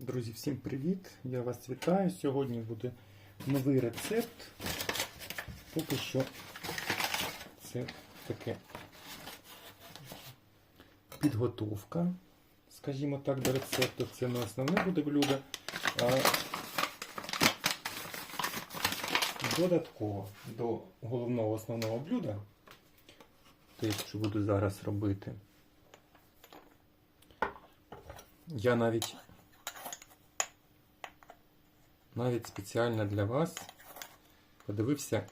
Друзі, всім привіт! Я вас вітаю. Сьогодні буде новий рецепт. Поки що це таке підготовка, скажімо так, до рецепту. Це не основне буде блюдо, а додатково до головного основного блюда, те, що буду зараз робити. Я навіть навіть спеціально для вас подивився,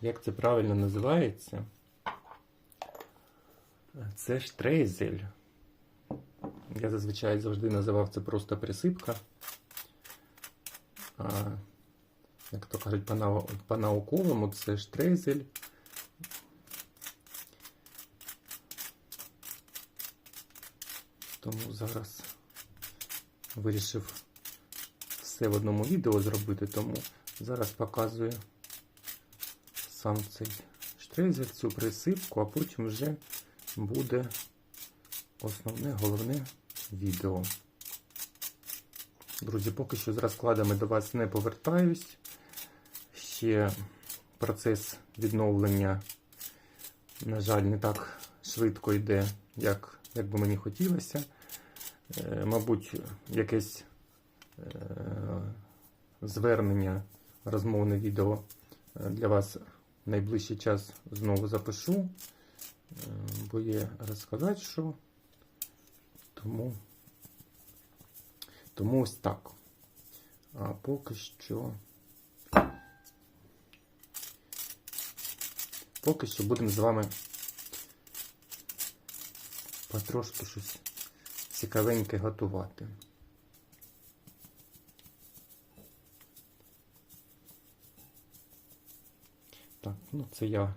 як це правильно називається. Це штрейзель. Я зазвичай завжди називав це просто присипка. А, як то кажуть, по-нау- по-науковому це штрейзель. Тому зараз вирішив все в одному відео зробити, тому зараз показую сам цей штрейзер, цю присипку, а потім вже буде основне головне відео. Друзі, поки що з розкладами до вас не повертаюсь. Ще процес відновлення, на жаль, не так швидко йде, як, як би мені хотілося. Е, Мабуть, якесь звернення, розмовне відео е, для вас в найближчий час знову запишу, е, бо є розказати, що. Тому, тому ось так. А поки що. Поки що будемо з вами потрошки щось цікавеньке готувати. Ну це я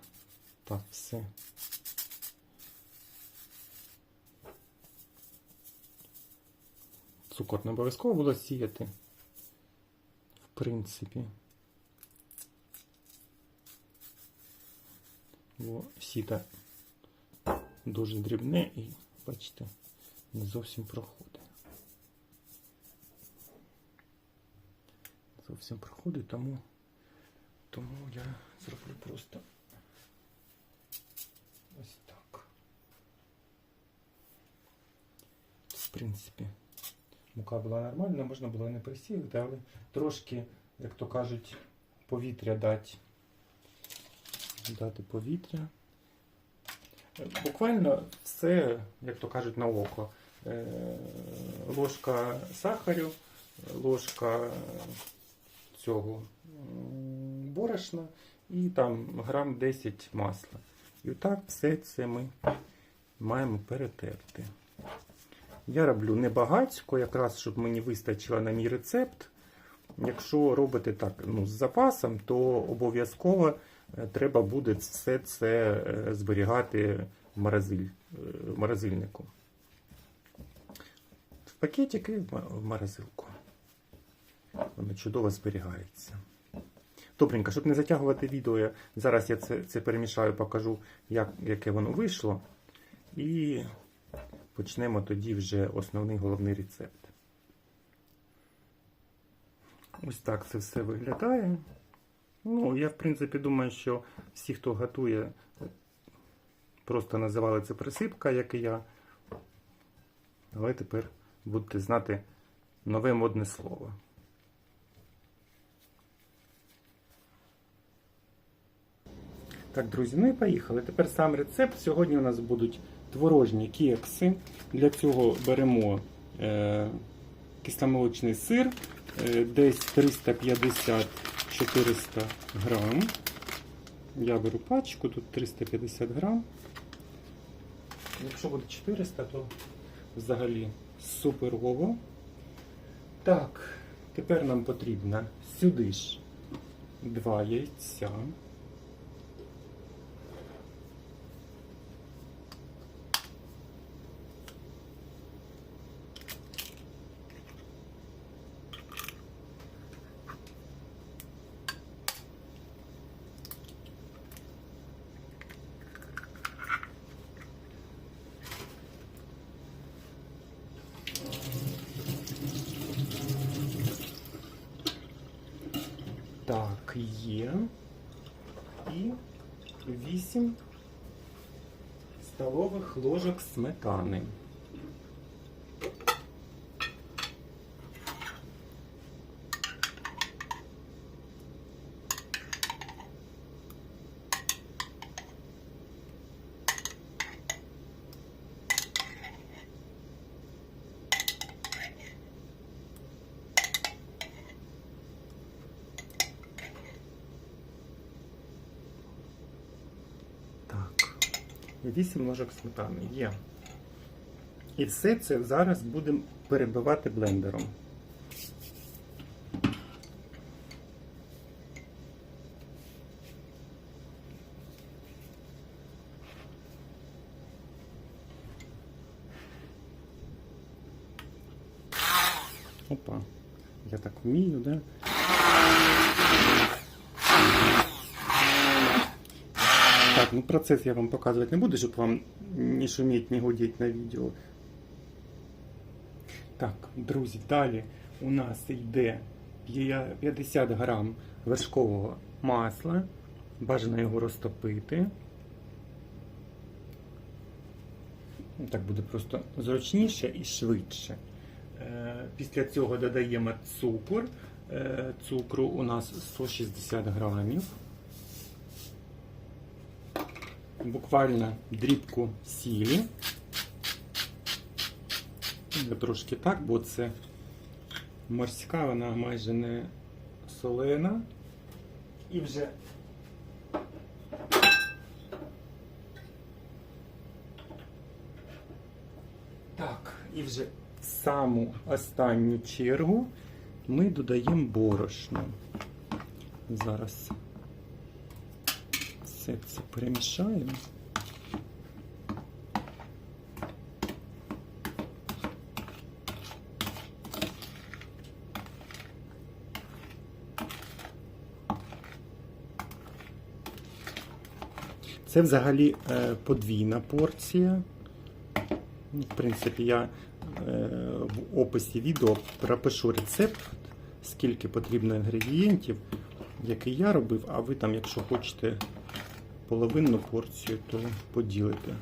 так все. Цукор не обов'язково було сіяти. В принципі. Бо сіта дуже дрібне і, бачите, не зовсім проходить. Зовсім проходить, тому, тому я зроблю просто ось так. В принципі, мука була нормальна, можна було не присіяти, але трошки, як то кажуть, повітря дати. Дати повітря. Буквально все, як то кажуть, на око. Е, Ложка сахарю, ложка цього борошна і там грам 10 масла. І отак все це ми маємо перетерти. Я роблю небагацько, якраз щоб мені вистачило на мій рецепт. Якщо робите так ну, з запасом, то обов'язково е, треба буде все це е, зберігати в, морозиль, е, в морозильнику. В пакетики в морозилку. Воно чудово зберігається. Добренько, щоб не затягувати відео, зараз я це, це перемішаю, покажу, як, яке воно вийшло. І почнемо тоді вже основний головний рецепт. Ось так це все виглядає. Ну, я, в принципі, думаю, що всі, хто готує, просто називали це присипка, як і я. Але тепер будете знати нове модне слово. Так, друзі, ну і поїхали. Тепер сам рецепт. Сьогодні у нас будуть творожні кекси. Для цього беремо е, кисломолочний сир, е, десь 350-400 грам. Я беру пачку, тут 350 грам. Якщо буде 400, то взагалі суперово. Так, тепер нам потрібно сюди ж два яйця. Так, є. І 8 столових ложок сметани. 8 ложок сметани є. І все це зараз будемо перебивати блендером. Опа. Я так вмію, да? Ну процес я вам показувати не буду, щоб вам не шуміть, не гудіть на відео. Так, друзі, далі у нас йде 50 грам вершкового масла. Бажано його розтопити. Так буде просто зручніше і швидше. Е, Після цього додаємо цукор. Е, Цукру у нас 160 грамів. Буквально дрібку сілі. Трошки так, бо це морська, вона майже не солена. І вже так, і вже в саму останню чергу ми додаємо борошно. Зараз все це перемішаємо. Це взагалі е, подвійна порція. Ну, В принципі, я е, в описі відео пропишу рецепт, скільки потрібно інгредієнтів, який я робив, а ви там, якщо хочете половинну порцію, то поділите.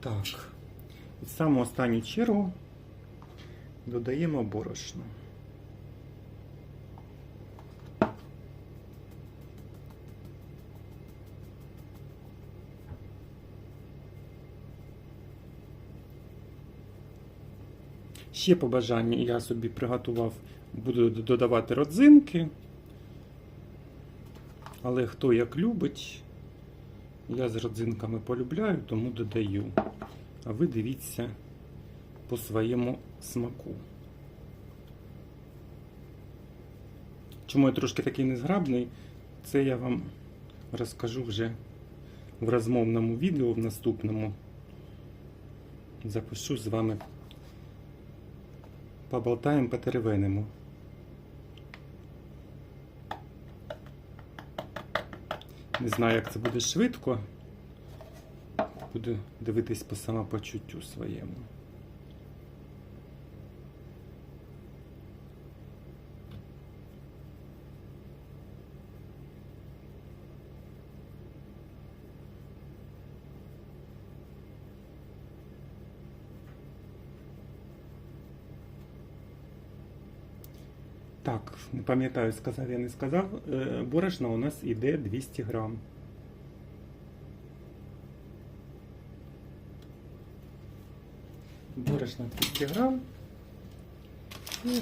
Так, і в саму останню чергу додаємо борошно. Ще по бажанню я собі приготував, буду додавати родзинки. Але хто як любить, я з родзинками полюбляю, тому додаю. А ви дивіться по своєму смаку. Чому я трошки такий незграбний, це я вам розкажу вже в розмовному відео в наступному. Запишу з вами поболтаємо, потеревенимо. Не знаю, як це буде швидко. Буду дивитись по самопочуттю своєму. Так, не пам'ятаю, сказав я не сказав. Борошна у нас іде 200 грам. Борошна 200 грам. І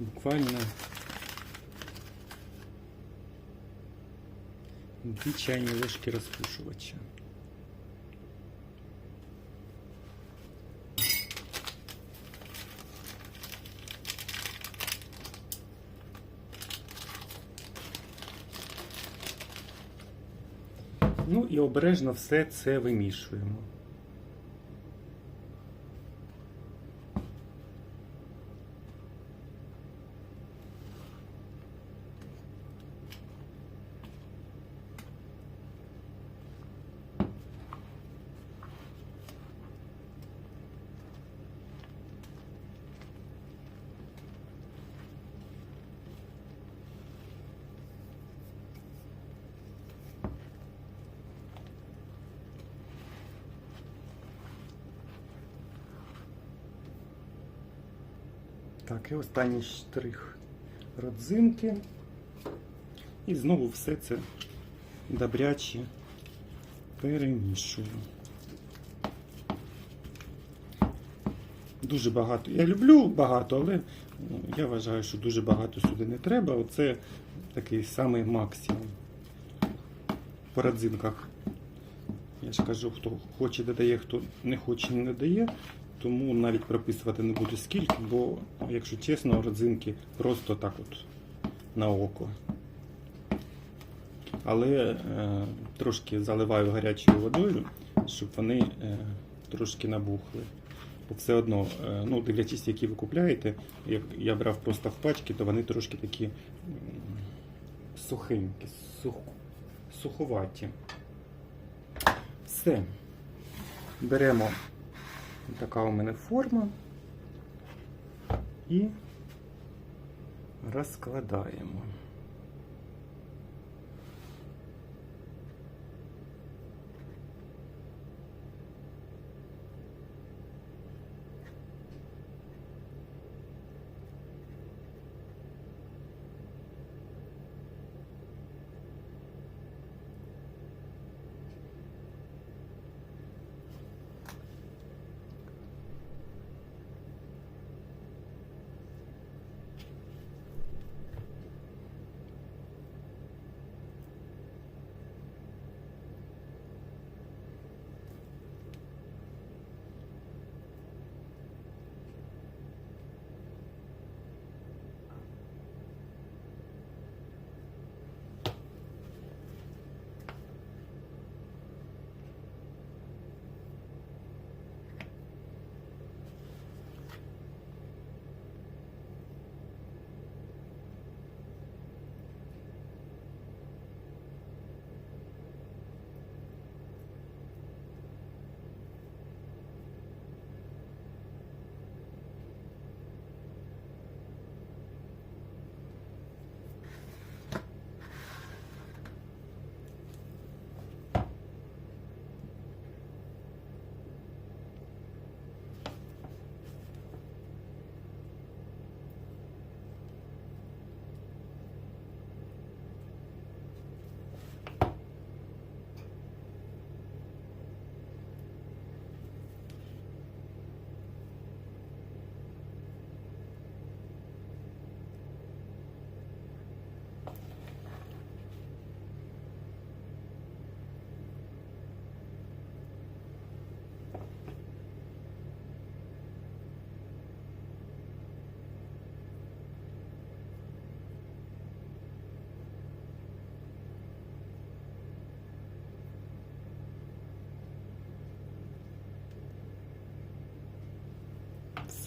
Буквально Дві чайні ложки розпушувача. Ну і обережно все це вимішуємо. Так, і останній штрих родзинки. І знову все це добряче перемішую. Дуже багато. Я люблю багато, але ну, я вважаю, що дуже багато сюди не треба. Оце такий самий максимум по родзинках. Я ж кажу, хто хоче додає, хто не хоче не додає. Тому навіть прописувати не буду скільки, бо, якщо чесно, родзинки просто так от на око. Але е, трошки заливаю гарячою водою, щоб вони е, трошки набухли. Бо все одно, е, ну, дивлячись, які ви купляєте, як я брав просто в пачки, то вони трошки такі сухенькі, сух, суховаті. Все. Беремо така у мене форма і розкладаємо.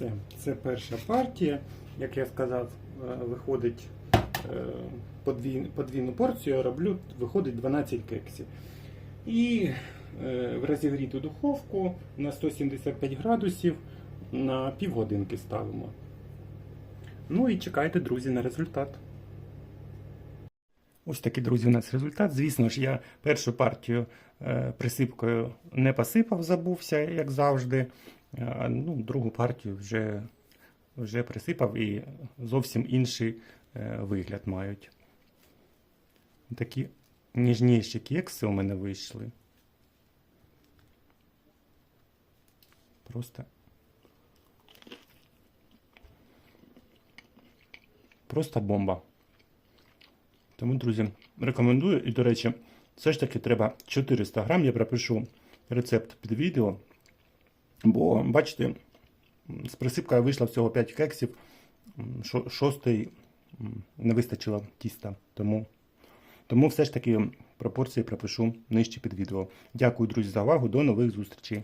Все, це перша партія. Як я сказав, е, виходить е, подвійну порцію, я роблю, виходить 12 кексів. І е, в розігріту духовку на 175 градусів на півгодинки ставимо. Ну і чекайте, друзі, на результат. Ось такий, друзі, у нас результат. Звісно ж, я першу партію присипкою не посипав, забувся, як завжди. Ну, другу партію вже, вже присипав і зовсім інший е, вигляд мають. Такі ніжніші кекси у мене вийшли. Просто. Просто бомба. Тому, друзі, рекомендую. І, до речі, все ж таки треба 400 грам. Я пропишу рецепт під відео. Бо, бачите, з присипкою вийшло всього 5 кексів, шостий не вистачило тіста. Тому, тому все ж таки пропорції пропишу нижче під відео. Дякую, друзі, за увагу. До нових зустрічей.